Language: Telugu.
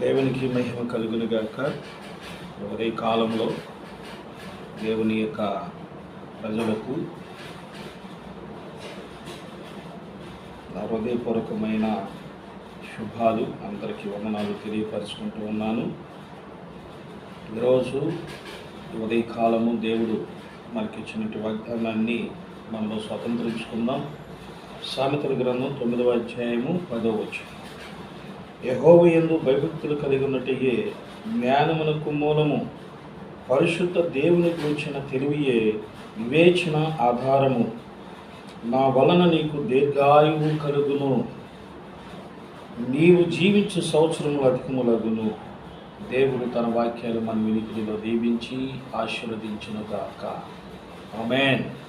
దేవునికి మహిమ కలుగునుగాక. ఒకే ఉదయ కాలంలో దేవుని యొక్క ప్రజలకు నా హృదయపూర్వకమైన శుభాలు అందరికీ వందనాలు తెలియపరుచుకుంటూ ఉన్నాను. ఈరోజు ఉదయ కాలము దేవుడు మనకిచ్చినటువంటి వాగ్దానాన్ని మనలో స్వతంత్రించుకుందాం. సామెతల గ్రంథం తొమ్మిదవ అధ్యాయము పదవ వచ్చు యహోవ ఎందు భయభక్తులు కలిగి ఉన్నట్టయే జ్ఞానమునకు మూలము పరిశుద్ధ దేవుని గురించిన తెలివియే వివేచన ఆధారము. నా వలన నీకు దీర్ఘాయువు కలుగును. నీవు జీవించు సంవత్సరములు అధికములగును. దేవుడు తన వాక్యాలు మన వినికిడిలో దీవించి ఆశీర్వదించును గాక ఆమెన్.